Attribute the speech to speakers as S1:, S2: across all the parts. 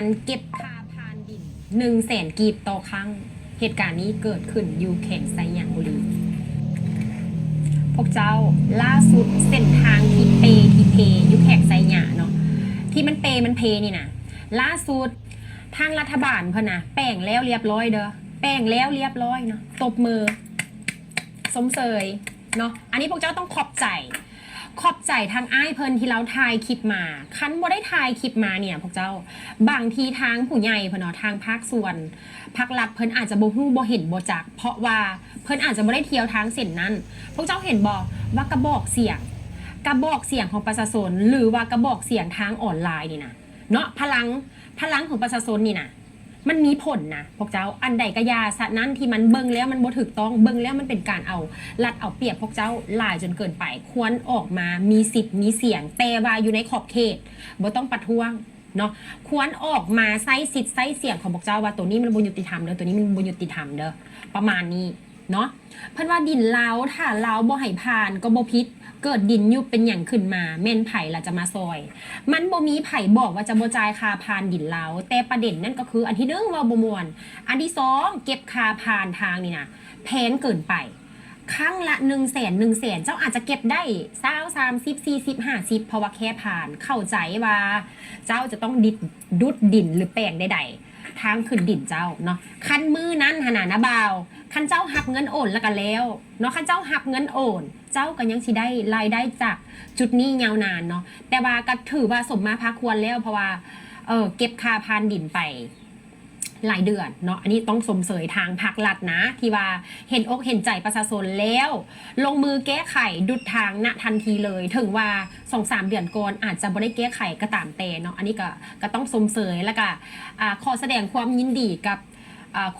S1: การเก็บค่าพานดินหนึ่งแสนกีบต่อครั้ง เหตุการณ์นี้เกิดขึ้นอยู่แข่งไซยางบุรีพวกเจ้าล่าสุดเส้นทางที่เปที่เพยุแขกไซหยาเนาะที่มันเปมันเพนี่นะล่าสุดทางรัฐบาลเพิ่นนะแป้งแล้วเรียบร้อยเด้อแป้งแล้วเรียบร้อยเนาะตบมือ สมเสยเนาะอันนี้พวกเจ้าต้องขอบใจ ขอบใจทางอ้ายเพิ่นที่เราถ่ายคลิปมา คันบ่ได้ถ่ายคลิปมาเนี่ยพวกเจ้า บางทีทางผู้ใหญ่เพิ่นเนาะทางภาคส่วนภาครัฐเพิ่นอาจจะบ่ฮู้บ่เห็นบ่จัก เพราะว่าเพิ่นอาจจะบ่ได้เที่ยวทางเส้นนั้น พวกเจ้าเห็นบ่ว่ากระบอกเสียงกระบอกเสียงของประชาชนหรือว่ากระบอกเสียงทางออนไลน์นี่นะเนาะพลังพลังของประชาชนนี่นะ มันมีผลนะพวกเจ้าอันใดก็อยาสะนั้นที่มันเบิ่งแล้วมันบ่ถูกต้องเบิ่งแล้วมันเป็นการเอาลัดเอาเปรียบพวกเจ้าหลายจนเกินไป ควรออกมามีสิทธิ์มีเสียง แต่ว่าอยู่ในขอบเขตบ่ต้องประท้วงเนาะควรออกมาใช้สิทธิ์ใช้เสียงของพวกเจ้าว่าตัวนี้มันบ่ยุติธรรมเด้อตัวนี้มันบ่ยุติธรรมเด้อประมาณนี้เนาะเพิ่นว่าดินลาวถ้าลาวบ่ให้ผ่านก็บ่ผิด เกิดดินยุบเป็นอย่างขึ้นมาแม่นไผ่ละจะมาซอย มันบ่มีไผ่บอกว่าจะบ่จ่ายคาพานดินลาวแต่ประเด็นนั่นก็คืออันที่หนึ่งว่าบ่มวน อันที่สองเก็บคาพานทางนี่นะแพงเกินไปครั้งละ1นึ่งแสนหนึ่งแสนเจ้าอาจจะเก็บได้เศร้าสามสิบสี่สิบห้าสิบเพราะว่าแค่ผ่านเข้าใจว่า เจ้าจะต้องดิดดุดดินหรือแปลงใดๆทางขึ้นดินเจ้าเนาะคันมือนั้นหนานะบ่า คันเจ้าหักเงินโอนแล้วกันแล้วเนาะคันเจ้าหักเงินโอน เจ้าก็ยังสิได้รายได้จากจุดนี้ยาวนานเนาะแต่ว่าก็ถือว่าสมมาพาควรแล้วเพราะว่าเออเก็บคาพานดินไปหลายเดือนเนาะอันนี้ต้องสมเสยทางภาครัฐนะ ที่ว่าเห็นอกเห็นใจประชาชนแล้ว ลงมือแก้ไขดุดทางณทันทีเลย ถึงว่าสองสามเดือนก่อนอาจจะไม่ได้แก้ไขก็ตามแต่เนาะอันนี้ก็ก็ต้องสมเสยแล้วก็อ่าขอแสดงความยินดีกับ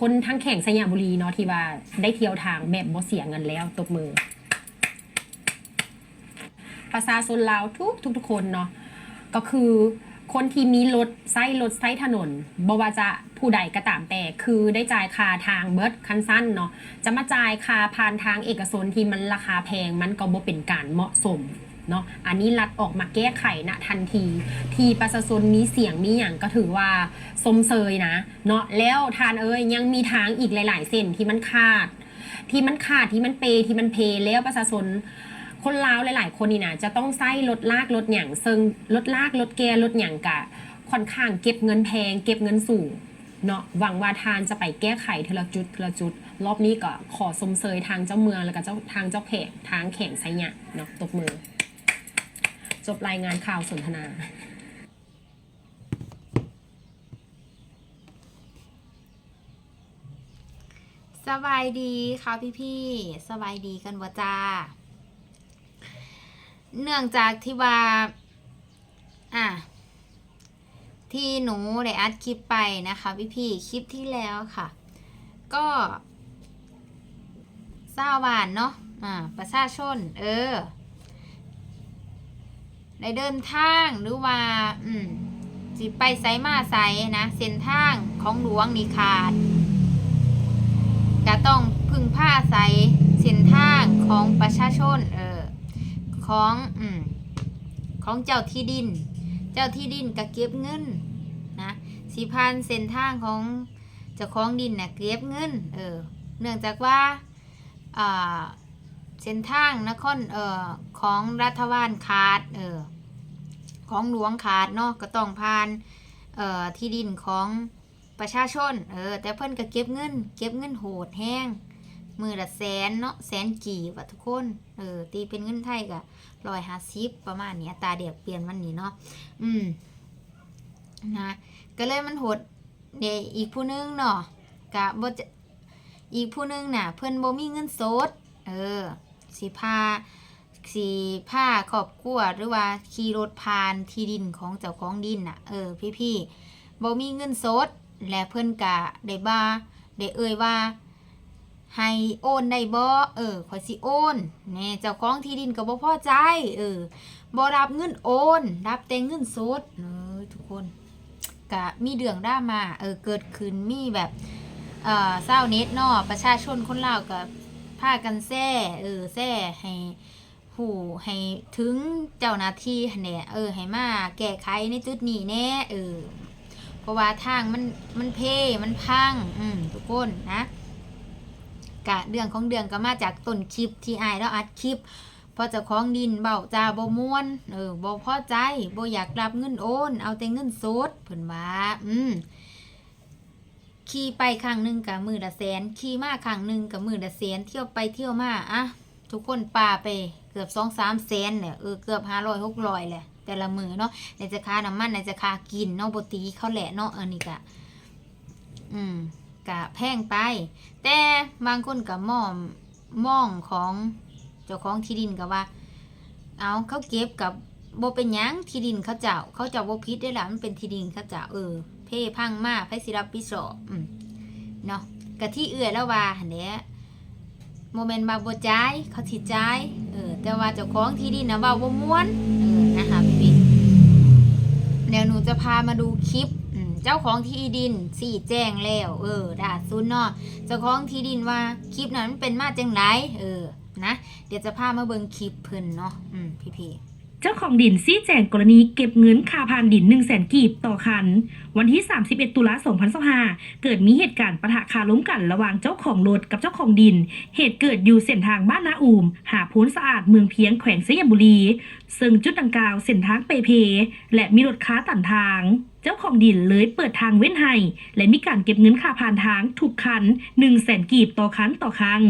S1: คนทั้งแข่งสยามบุรีเนาะที่ว่าได้เที่ยวทางแบบบ่เสียเงินแล้วตบมือ ประชาชนลาวทุกทุกทุกคนเนาะก็คือคนที่มีรถไส้รถไส้ถนนบว่าจะผู้ใดก็ตามแต่คือได้จ่ายค่าทางเบิร์ดคันสั้นเนาะจะมาจ่ายค่าผ่านทางเอกชนที่มันราคาแพงมันก็บ่เป็นการเหมาะสม เนาะอันนี้รัฐออกมาแก้ไขณทันที ที่ประชาชนมีเสียงมีอย่างก็ถือว่าสมเสยนะเนาะแล้วทานเอ้ยยังมีทางอีกหลาย ๆ เส้นที่มันขาด ที่มันขาดที่มันเปที่มันเพแล้วประชาชนคนลาวหลาย ๆ คนนี่นะจะต้องใช้รถลากรถหยั่งซึ่งรถลากรถแกรถหยั่งกะค่อนข้างเก็บเงินแพง เก็บเงินสูงเนาะหวังว่าทานจะไปแก้ไขทีละจุดทีละจุด รอบนี้ก็ขอสมเสยทางเจ้าเมืองแล้วก็เจ้าทางเจ้าแขกทางแข่งไซยะเนาะตบมือ จบรายงานข่าวสนทนา
S2: สบายดีค่ะพี่พี่สบายดีกันวะจ้า เนื่องจากที่ว่า อะ ที่หนูได้อัดคลิปไปนะคะพี่พี่คลิปที่แล้วค่ะ ก็เศร้าบานเนาะ อ่า ประชาชน เออ ได้เดินทางหรือว่าอืมสิไปไซมาไซนะเส้นทางของหลวงนี่ขาดจะต้องพึ่งผ้าใสเส้นทางของประชาชนเออของอืมของเจ้าที่ดิน เจ้าที่ดินก็เก็บเงินนะสีพันเส้นทางของเจ้าของดินเนี่ยเก็บเงินเออเนื่องจากว่าอ่า เส้นทางนครเอ่อของรัฐบาลขาดเออของหลวงขาดเนาะก็ต้องผ่านเอ่อที่ดินของประชาชนเออแต่เพิ่นก็เก็บเงิน เก็บเงินโหดแห้งมือละแสนเนาะแสนกี่วะทุกคนเออตีเป็นเงินไทยก็ร้อยห้าสิบประมาณนี้ตาเดียกเปลี่ยนวันนี้เนาะอืมนะก็เลยมันโหดเดี๋ยอีกผู้นึงเนาะกะบ่จะอีกผู้นึงน่ะ เพิ่นบ่มีเงินสด เออ สิพาสีผ้าครอบครัวหรือว่าขี่รถผ่านที่ดินของเจ้าของดินน่ะ เออ พี่ๆบ่มีเงินสด และเพิ่นกะได้บ่าได้เอ่ยว่า ให้โอนได้บ่เออข่อยสิโอนแหน่เจ้าของที่ดินก็บ่พอใจ เออบ่รับเงินโอน รับแต่เงินสดเออทุกคนกะมีเดืองดรามาเออเกิดขึ้นมีแบบเอ่อเศร้าเน็ตนาะประชาชนคนลาวก็ พากันแซ่เออแซ่ให้ผู้ให้ถึงเจ้าหน้าที่หั่นแหละเออให้มาแก้ไขในจุดนี้แน่เออเพราะว่าทางมันมันเพมันพังอืมทุกคนนะกะเรื่องของเดืองก็มาจากต้นคลิปที่ไอายแล้วอัดคลิปพอเจ้าของดินเบาจาบ่ม่วนเออบ่พอใจบ่อยากรับเงินโอน เอาแต่เงินสดเพิ่นว่าอืม ขี่ไปครั้งหนึ่งกับมือละแสนขี่มาครั้งหนึ่งกับมือละแสนเที่ยวไปเที่ยวมาอะทุกคนปาไปเกือบสองสามแสนเนี่ยเออเกือบห้าร้อยหกร้อยแหละแต่ละมือเนาะในจะค่าน้ำมันในจะค่ากินเนาะบตีเขาแหละเนาะเออนี่กะอืมกะแพงไป แต่บางคนกับมองมองของเจ้าของที่ดินกับว่า เอาเขาเก็บกับ โบเป็นยังที่ดินเขาเจ้า เขาเจ้าโบพิษได้ละมันเป็นที่ดินเขาเจ้าเออ เพ่พังมากไพสิรับผิดชอบอืมเนาะกะที่เอื่อยแล้วว่าหันเนี้ยโมเมนต์มาโบจ่ายเขาที่จ่ายเออ แต่ว่าเจ้าของที่ดินนะว่าบ่ม้วนเออนะคะพี่เดี๋ยวหนูจะพามาดูคลิปเจ้าของที่ดินสี่แจ้งแล้ว เออด่าซุนเนาะเจ้าของที่ดินว่าคลิปนั้นมันเป็นมาจังไรเออนะเดี๋ยวจะพามาเบิ่งคลิปเพิ่นเนาะอืมพี่ๆ
S3: เจ้าของดินซี้แจงกรณีเก็บเงินค่าผ่านดิน1 0 0 0 0แสนกีบต่อคัน วันที่ 31 ตุลา2025เกิดมีเหตุการณ์ปะทะคาล้มกันระหว่างเจ้าของรถกับเจ้าของดิน เหตุเกิดอยู่เส้นทางบ้านนาอูม หาพ้นสะอาดเมืองเพียงแขวงสยามบุรี ซึ่งจุดดังกล่าวเส้นทางเปเพ และมีรถค้าตันทางเจ้าของดินเลยเปิดทางเว้นให้ และมีการเก็บเงินค่าผ่านทางทุกคัน1 0 0 0 0แสนกีบต่อคันต่อครั้ง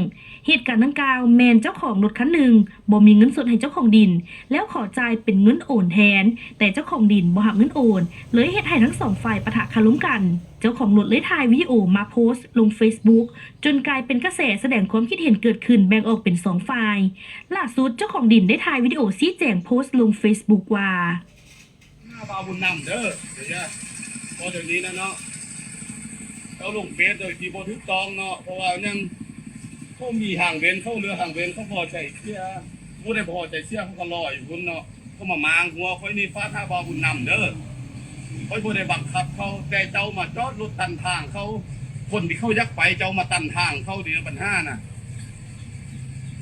S3: เหตุการณ์ดังกล่าวแมนเจ้าของรถคันหนึ่งบ่มีเงินสดให้เจ้าของดิน แล้วขอจ่ายเป็นเงินโอนแทน แต่เจ้าของดินบ่หับเงินโอน เลยเหตุให้ทั้งสองฝ่ายปะทะคารมกัน เจ้าของรถเลยถ่ายวิดีโอมาโพสต์ลง Facebook จนกลายเป็นกระแสแสดงความคิดเห็นเกิดขึ้นแบ่งออกเป็นสองฝ่ายล่าสุดเจ้าของดินได้ถ่ายวิดีโอชี้แจงโพสต์ลง Facebook ว่าา
S4: บาบุญนำเด้อเดี๋ยวจะพอเดี๋ยวนี้นะเนาะเขาลงเฟซโดยที่บ่ถูกต้องเนาะเพราะว่ายังเขามีห่างเว้นเขาเรือห่างเว้นเขาพอใจเสียผู้ได้พอใจเสียเขาก็รออยู่พุ่นเนาะเขามามางหัวค่อยนี่ฟ้าท่าบาบุญนำเด้อค่อยบ่ได้บังคับเขาแต่เจ้ามาจอดรถตันทางเขาคนที่เขายักไปเจ้ามาตันทางเขาเดี๋ยวปัญหาน่ะ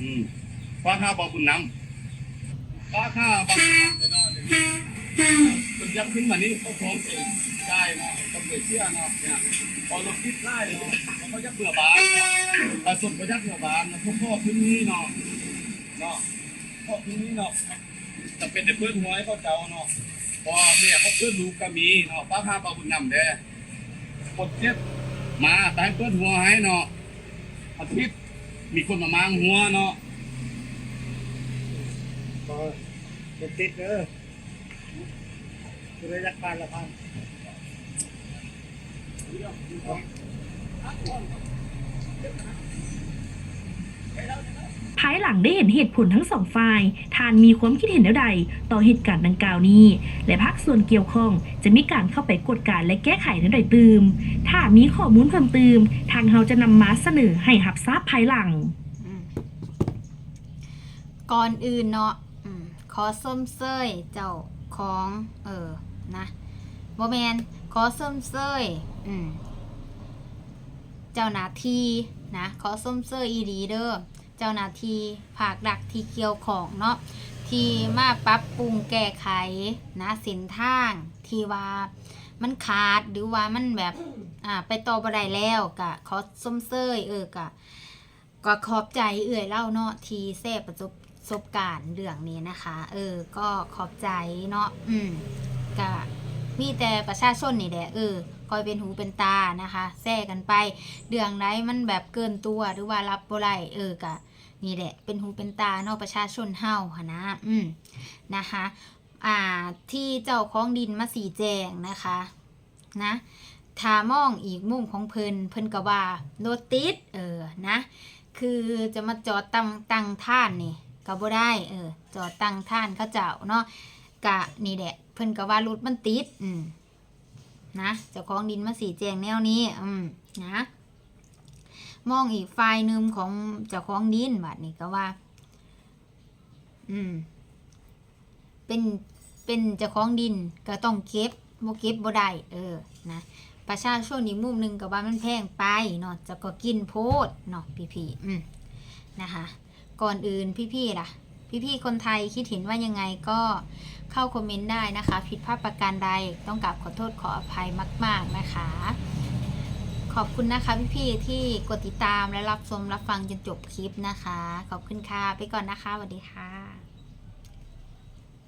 S4: อืมฟ้าท่าบาบุญนำฟ้าท่าบาบุญนำเนาะ มันยักขึ้นมานี่เขาพร้อมเองได้นะต้องเชื่อเนาะเนี่ยพอเราคิดได้เนาะแล้วเขายักเบื่อบานแต่สุดเขายักเบื่อบานนะพ่อขึ้นนี่เนาะเนาะพ่อขึ้นนี่เนาะจะเป็นแต่เพื่อนหัวให้เขาเจ้าเนาะพอเนี่ยเขาเพื่อนลูกก็มีเนาะป้าพาปลาบุญนำเด้กดเจ็บมาแต่ให้เพื่อนหัวให้เนาะอาทิตย์มีคนมามางหัวเนาะ
S5: ก็ติดเด้อ
S3: ภายหลังได้เห็นเหตุผลทั้งสองฝ่ายทานมีความคิดเห็นแล้วใด ต่อเหตุการณ์ดังกล่าวนี้ และภาคส่วนเกี่ยวข้องจะมีการเข้าไปกดการและแก้ไขในใดตืม ถ้ามีข้อมูลเพิ่มเติมทางเราจะนำมาเสนอให้หับทราบภายหลัง
S2: อืมก่อนอื่นเนาะอืมขอส้มเซยเจ้าของ เออ นะโมแมนขอส้มเซยอืมเจ้าหน้าที่นะขอส้มเซยอีดีเด้อเจ้าหน้าที่ภาคดักที่เกี่ยวของเนาะที่มาปรับปรุงแก้ไขนะส้นทาง ที่ว่ามันขาดหรือว่ามันแบบอ่าไปต่อบ่ได้แล้วกะขอส้มเซยเออกะก็ขอบใจเอื่อยเล่าเนาะที่แซ่ประสบประสบการณ์เรื่องนี้นะคะ เออ ก็ขอบใจเนาะอืม ก็มีแต่ประชาชนนี่แหละเออคอยเป็นหูเป็นตานะคะแซ่กันไปเรื่องไหนมันแบบเกินตัวหรือว่ารับบ่ได้เออกะนี่แหละเป็นหูเป็นตาเนาะประชาชนเฮาหนนะอืมนะคะอ่าที่เจ้าของดินมาสีแจงนะคะนะถ้ามองอีกมุมของเพิ่นเพิ่นก็ว่าโนติสเออนะคือจะมาจอดตั้งตั้งท่านนี่ก็บ่ได้เออจอดตั้งท่านเขาเจ้าเนาะกะนี่แหละ เพิ่นก็ว่ารถมันติด อืมนะเจ้าของดินมาสีแจงแนวนี้ อืมนะ มองอีกฝ่ายหนึ่งของเจ้าของดินบัดนี้ก็ว่า อืม เป็นเป็นเจ้าของดินก็ต้องเก็บบ่เก็บบ่ได้เออ นะประชาชนอีกมุมหนึ่งกับว่ามันแพงไปเนาะจะก็กินโพดเนาะพี่ๆอืมนะคะ ก่อนอื่นพี่ๆล่ะ พี่ๆคนไทยคิดเห็นว่ายังไงก็ เข้าคอมเมนต์ได้นะคะ ผิดพลาดประการใดต้องกราบขอโทษขออภัยมาก ๆนะคะ ขอบคุณนะคะพี่ๆที่กดติดตามและรับชมรับฟังจนจบคลิปนะคะ ขอบคุณค่ะไปก่อนนะคะสวัสดีค่ะ